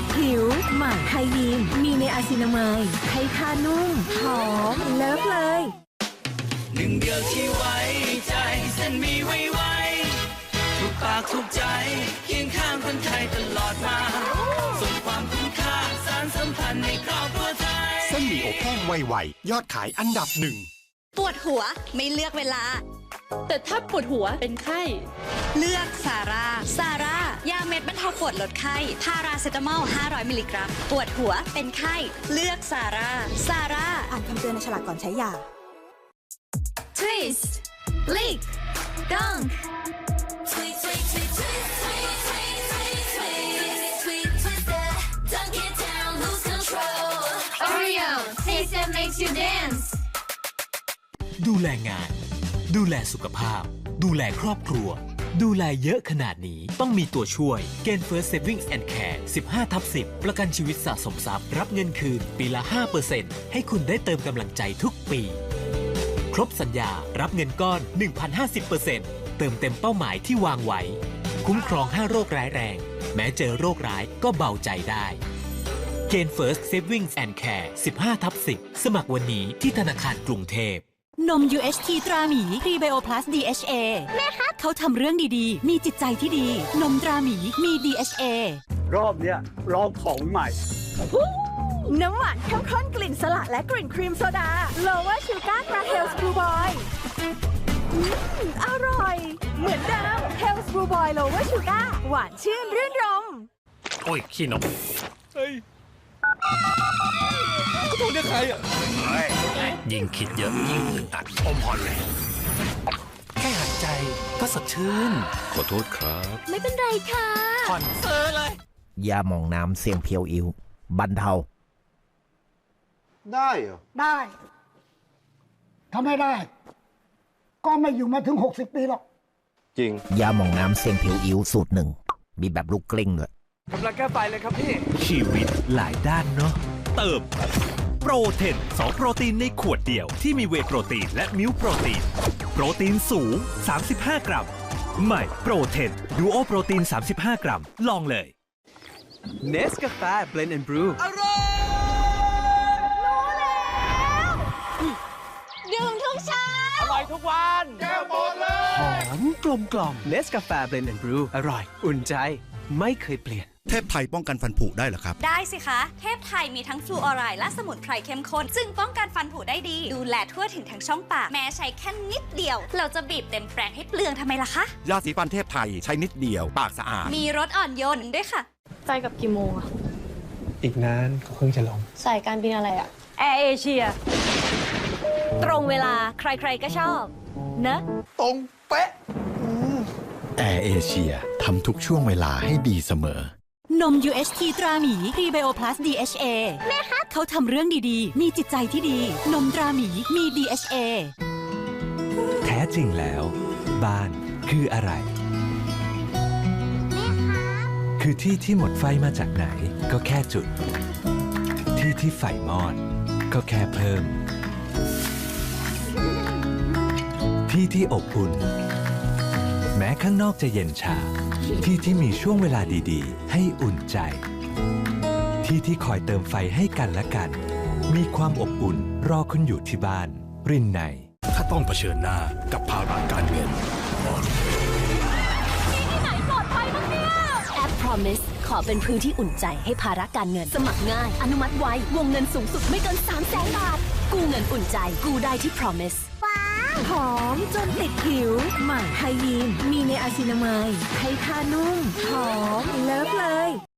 ติดผิว ใหม่ไฮยีนมีในอาซินามายให้ค่านุ่มหอมเลิฟเลย หนึ่งเดียวที่ไว้ใจเส้นมีไว้ไว้ทุกปากทุกใจเคียงข้างคนไทยตลอดมาส่งความคุ้มค่าสารสัมพันธ์ในครอบครัวไทย เส้นหมี่อบแห้งไวๆยอดขายอันดับหนึ่ง ปวดหัวไม่เลือกเวลา แต่ถ้าปวดหัวเป็นไข้ เลือกซาร่าซาร่ายาเม็ดบรรเทาปวดลดไข้ พาราเซตามอล 500 มิลลิกรัม ปวดหัวเป็นไข้ เลือกซาร่าซาร่า อ่านคำเตือนในฉลากก่อนใช้ยา Twist Lick Dunk ดูแลงาน ดูแลสุขภาพ ดูแลครอบครัว ดูแลเยอะขนาดนี้ต้องมีตัวช่วย g a i n First Savings and Care 15ทับ10 ประกันชีวิตสะสมทรัพย์ รับเงินคืนปีละ 5%ให้คุณได้เติมกำลังใจทุกปี ครบสัญญารับเงินก้อน 1,050%เติมเต็มเป้าหมายที่วางไว้ คุ้มครอง 5 โรคร้ายแรง แม้เจอโรคร้ายก็เบาใจได้ g a i n First Savings and Care 15ทับ10 สมัครวันนี้ที่ธนาคารกรุงเทพ นม UHT ตราหมี พรีไบโอพลัส DHA แม่คะเขาทำเรื่องดีๆ มีจิตใจที่ดี นมตราหมีมี DHA รอบเนี้ยลองของใหม่ น้ำหวานเข้มข้นกลิ่นสละและกลิ่นครีมโซดา Lower Sugar กราเฮลส์บลูบอยอร่อย เหมือนเดิม Hell's Blue Boy Lower Sugar หวานชื่นรื่นรม โอ้ย ขี้นกยิ่ งคิดเยอะยิ่งอึดอัดอมพอลเลยแค่หายใจก็สดชื่น ขอโทษครับ ไม่เป็นไรค่ะผ่อนเซอร์เลยยาหมองน้ำเสียงเพียวอิวบรรเทา ได้เหรอ ได้ทำไม่ได้ ก็ไม่อยู่มาถึง 60 ปีหรอก จริง ยาหมองน้ำเสียงเพียวอิวสูตรหนึ่ง มีแบบลูกกลิ้งด้วย กำลังแก้ไฟเลยครับพี่ ชีวิตหลายด้านเนาะเติมโปรเทน2โปรตีนในขวดเดียวที่มีเวย์โปรตีนและมิลค์โปรตีน โปรตีนสูง 35 กรัม ใหม่โปรเทนดูโอโปรตีน 35 กรัม ลองเลยเนสกาแฟเบลนด์แอนด์บรูอร่อยดื่มทุกเช้าอร่อยทุกวันแก้วหมดเลย หอมกลมกล่อมเนสกาแฟเบลนด์แอนด์บรูอร่อย อุ่นใจ ไม่เคยเปลี่ยน เทพไทยป้องกันฟันผุได้เหรอครับ ได้สิคะ เทพไทยมีทั้งฟลูออไรด์และสมุนไพรเข้มข้นจึงป้องกันฟันผุได้ดี ดูแลทั่วถึงทั้งช่องปาก แม้ใช้แค่นิดเดียว เราจะบีบเต็มแปรงให้เปลืองทำไมล่ะคะ ยาสีฟันเทพไทยใช้นิดเดียว ปากสะอาด มีรสอ่อนโยนด้วยค่ะ ใจกับกี่โมงอะอีกนานก็เพิ่งจะลง สายการบินอะไรอะแอร์เอเชีย ตรงเวลาใครๆก็ชอบเนอะตรงเป๊ะแอร์เอเชียทำทุกช่วงเวลาให้ดีเสมอ นม UHT ตราหมีพรีไบโอพลัส DHA แม่คะเขาทำเรื่องดีๆ มีจิตใจที่ดี นมตราหมีมี DHA แท้จริงแล้ว บ้านคืออะไร คือที่ที่หมดไฟมาจากไหน ก็แค่จุด ที่ที่ไฟมอด ก็แค่เพิ่ม ที่ที่อบอุ่น แม้ข้างนอกจะเย็นชา ที่ที่มีช่วงเวลาดีๆ ให้อุ่นใจ ที่ที่คอยเติมไฟให้กันและกัน มีความอบอุ่นรอคุณอยู่ที่บ้าน รินในถ้าต้องเผชิญหน้ากับภาระการเงินแอป Promise ขอเป็นพื้นที่อุ่นใจให้ภาระการเงิน สมัครง่าย อนุมัติไววงเงินสูงสุดไม่เกิน3 0 0แสนบาท กู้เงินอุ่นใจกู้ได้ที่ Promise หอมจนติดผิว ใหม่ไฮยีน มีในอาซินามายให้ค่านุ่ม หอมเลิฟเลย